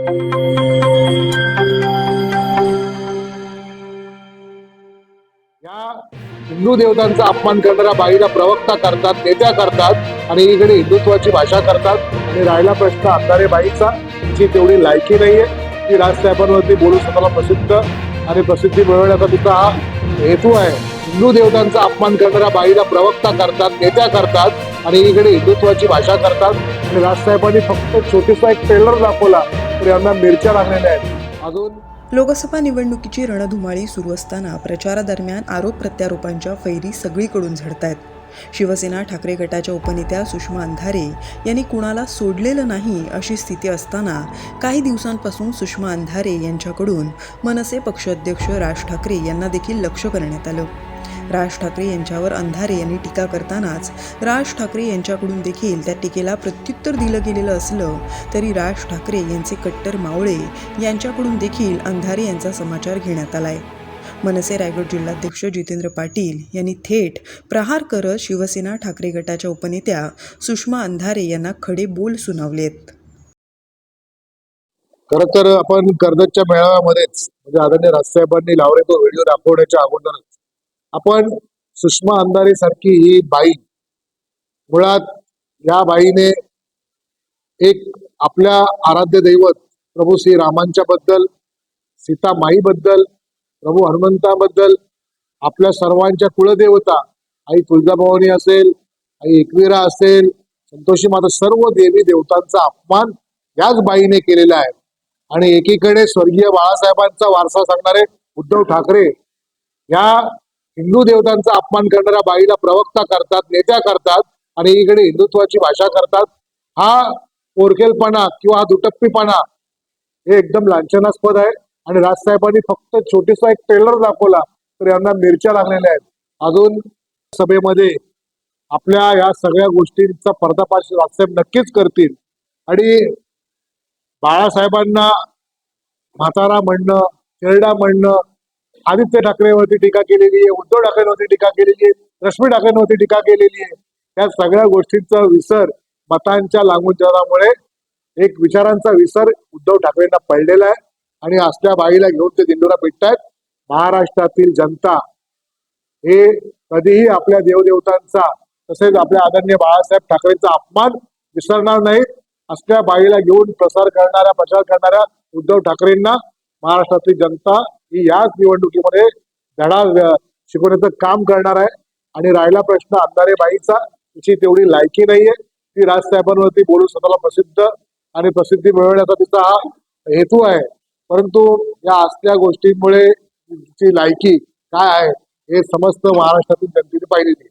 या हिंदू देवतांचा अपमान करणाऱ्या बाईला प्रवक्ता करतात नेत्या करतात आणि इकडे हिंदुत्वाची भाषा करतात. आणि राहिला प्रश्न अंधारे बाईचा तिची तेवढी लायकी नाहीये ती राजसाहेबांवरती बोलू स्वतःला प्रसिद्ध आणि प्रसिद्धी मिळवण्याचा तिचा हा हेतू आहे. हिंदू देवतांचा अपमान करणाऱ्या बाईला प्रवक्ता करतात नेत्या करतात आणि इकडे हिंदुत्वाची भाषा करतात. आणि राजसाहेबांनी फक्त छोटीसा एक ट्रेलर दाखवला. तर यांना मिरच्या लागलेल्या आहेत. अजून? लोकसभा निवडणुकीची रणधुमाळी सुरू असताना प्रचारादरम्यान आरोप प्रत्यारोपांच्या फैरी सगळीकडून झडत आहेत शिवसेना ठाकरे गटाच्या उपनेत्या सुषमा अंधारे यांनी कुणाला सोडलेलं नाही अशी स्थिती असताना काही दिवसांपासून सुषमा अंधारे यांच्याकडून मनसे पक्षाध्यक्ष राज ठाकरे यांना देखील लक्ष करण्यात आलं. राज ठाकरे यांच्यावर अंधारे यांनी टीका करतानाच राज ठाकरे यांच्याकडून देखील त्या टीकेला प्रत्युत्तर दिलं गेलेलं असलं तरी राज ठाकरे यांचे कट्टर मावळे यांच्याकडून देखील अंधारे यांचा समाचार घेण्यात आलाय. मनसे रायगड जिल्हाध्यक्ष जितेंद्र पाटील यांनी थेट प्रहार करत शिवसेना ठाकरे गटाच्या उपनेत्या सुषमा अंधारे यांना खडे बोल सुनावलेत. खर तर आपण कर्जतच्या मेळाव्यामध्येच म्हणजे आदरणीय राजसाहेबांनी लावले तो व्हिडिओ दाखवण्याच्या अगोदरच आपण सुषमा अंधारे सारखी ही बाई मुळात या बाईने एक आपल्या आराध्य दैवत प्रभू श्री रामांच्या बद्दल सीता माईबद्दल प्रभू हनुमंताबद्दल आपल्या सर्वांच्या कुलदेवता आई तुळजाभवानी असेल आई एकविरा असेल संतोषी माता सर्व देवी देवतांचा अपमान याच बाईने केलेला आहे. आणि एकीकडे स्वर्गीय बाळासाहेबांचा वारसा सांगणारे उद्धव ठाकरे या हिंदू देवतांचा अपमान करणाऱ्या बाईला प्रवक्ता करतात नेत्या करतात आणि इकडे हिंदुत्वाची भाषा करतात. हा पोरकेलपणा किंवा हा दुटप्पीपणा हे एकदम लांछनास्पद आहे. आणि राजसाहेबांनी फक्त छोटीसा एक ट्रेलर दाखवला तर यांना मिरच्या लागलेल्या आहेत. अजून सभेमध्ये आपल्या या सगळ्या गोष्टींचा पर्दापाश राजसाहेब नक्कीच करतील. आणि बाळासाहेबांना म्हातारा म्हणणं खेरडा म्हणणं आदित्य ठाकरेवरती टीका केलेली आहे उद्धव ठाकरेंवरती टीका केलेली आहे रश्मी ठाकरेंवरती टीका केलेली आहे. या सगळ्या गोष्टींचा विसर मतांच्या लागून एक विचारांचा विसर उद्धव ठाकरेंना पडलेला आहे आणि असल्या बाईला घेऊन ते दिंडोरा पेटतायत. महाराष्ट्रातील जनता हे कधीही आपल्या देवदेवतांचा तसेच आपल्या आदरणीय बाळासाहेब ठाकरेंचा अपमान विसरणार नाहीत. असल्या बाईला घेऊन प्रसार करणाऱ्या प्रचार करणाऱ्या उद्धव ठाकरेंना महाराष्ट्रातली जनता ही याच निवडणुकीमध्ये धडा शिकवण्याचं काम करणार आहे. आणि राहिला प्रश्न अंधारे बाईचा तिची तेवढी लायकी नाहीये. ती राजसाहेबांवरती बोलून स्वतःला प्रसिद्ध आणि प्रसिद्धी मिळवण्याचा तिचा हा हेतू आहे. परंतु या असल्या गोष्टींमुळे तिची लायकी काय आहे हे समस्त महाराष्ट्रातील जनतेने पाहिलेली